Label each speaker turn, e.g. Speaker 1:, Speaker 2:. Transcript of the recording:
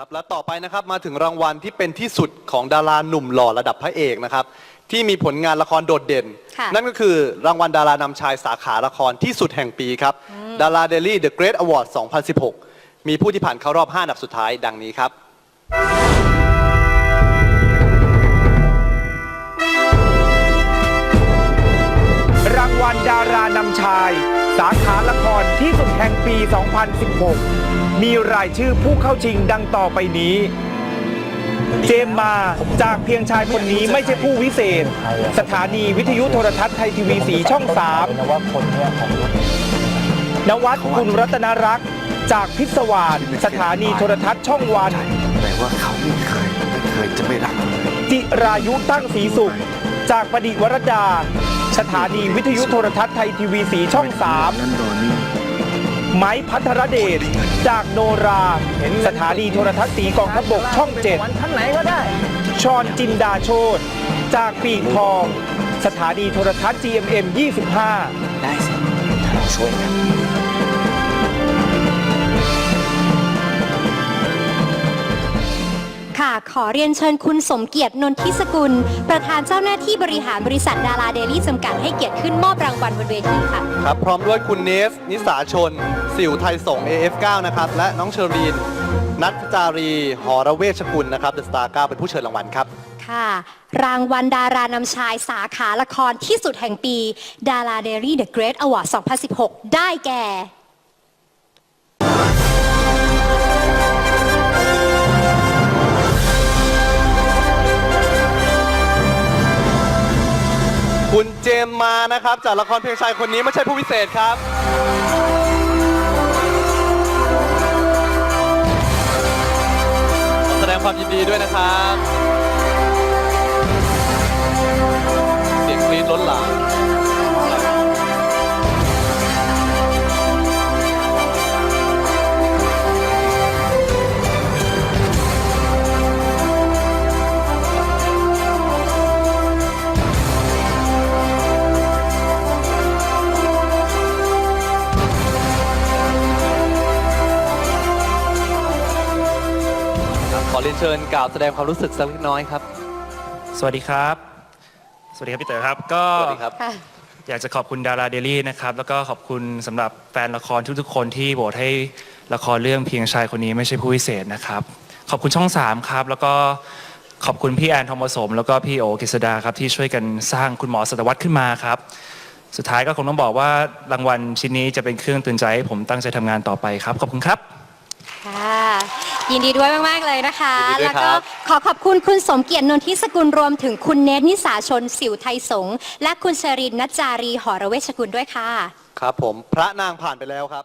Speaker 1: ครับและต่อไปนะครับมาถึงรางวัลที่เป็นที่สุดของดาราหนุ่มหล่อระดับพระเอกนะครับ ที่มีผลงานละครโดดเด่น
Speaker 2: ค่ะ
Speaker 1: นั่นก็คือรางวัลดารานำชายสาขาละครที่สุดแห่งปีครับดาราเดลี่ The Great Award 2016 มีผู้ที่ผ่านเข้ารอบ 5 อันดับสุดท้ายดังนี้ครับา
Speaker 3: นำชาย สาขาละครที่สุดแห่งปี 2016 มีรายชื่อผู้เข้าชิงดังต่อไปนี้ เจมมาจากเพียงชายคนนี้ไม่ใช่ผู้วิเศษ สถานีวิทยุโทรทัศน์ไทยทีวีสีช่อง
Speaker 4: นะว่าคนเนี้ยของรถ
Speaker 3: 3นวัดคุณรัตนรักษ์จากพิศวาสสถานีโทรทัศน์ช่องวัน
Speaker 5: แต่ว่าเขาไม่เคยไม่เคยจะไม่รัก
Speaker 3: จิรายุตั้งศรีสุข จากประดิวรดา สถานีวิทยุโทรทัศน์ไทยทีวีสีช่อง3
Speaker 5: นั่นโดนนี่
Speaker 3: ไม้พัทรเดช จากโนรา สถานีโทรทัศน์สีกองทัพบกช่องเจ็ด
Speaker 4: วันท่านไหนก็ได้
Speaker 3: ชอนจินดาโชตจากปีกทอง สถานีโทรทัศน์ GMM 25
Speaker 4: ได้สิถ้าเราช่วยกัน
Speaker 2: เรียนเชิญคุณสมเกียรตินนทิสกุล ประธานเจ้าหน้าที่บริหารบริษัทดาราเดลี่จำกัดให้เกียรติขึ้นมอบรางวัลบนเวทีค่ะ
Speaker 1: ครับ พร้อมด้วยคุณเนสนิสาชน สิวไทยสง AF9 นะครับ และน้องเชอรีน นัทจารี หอระเวชกุลนะครับเดอะสตาร์9เป็นผู้เชิญรางวัลครับ
Speaker 2: ค่ะ รางวัลดารานำชายสาขาละครที่สุดแห่งปี ดาราเดลี่เดอะเกรทอวอร์ด2016 ได้แก่
Speaker 1: คุณเจมมานะครับ จากละครเพลงชายคนนี้ไม่ใช่ผู้พิเศษครับ แสดงความยินดีด้วยนะครับ เสียงกรี๊ดล้นหลาม ขอเรียนเชิญกล่าวแสดงความรู้สึกสักเล็กน้อยครับ
Speaker 6: สวัสดีครับ สวัสดีครับพี่เต๋อครับ ก็
Speaker 1: สวัสดีครับ
Speaker 2: ค่ะ
Speaker 6: อยากจะขอบคุณดาราเดลี่นะครับ แล้วก็ขอบคุณสำหรับแฟนละครทุกๆคนที่โหวตให้ละครเรื่องเพียงชายคนนี้ไม่ใช่ผู้พิเศษนะครับ ขอบคุณช่อง3ครับ แล้วก็ขอบคุณพี่แอนทองผสม แล้วก็พี่โอกฤษดาครับที่ช่วยกันสร้างคุณหมอสัตวรรษขึ้นมาครับ สุดท้ายก็คงต้องบอกว่ารางวัลชิ้นนี้จะเป็นเครื่องเตือนใจให้ผมตั้งใจทำงานต่อไปครับ ขอบคุณครับ
Speaker 2: ค่ะ ยินดีด้วยมาก ๆ เลยนะคะ
Speaker 1: ยินดีด้วย
Speaker 2: แล้วก็
Speaker 1: ครับ
Speaker 2: ขอขอบคุณคุณสมเกียรตินนทิสกุลรวมถึงคุณเนตรนิสาชน สิวไทยสงฆ์และคุณชรินทร์นัจจารีหอระเวชกุลด้วยค่ะ
Speaker 1: ครับผมพระนางผ่านไปแล้วครับ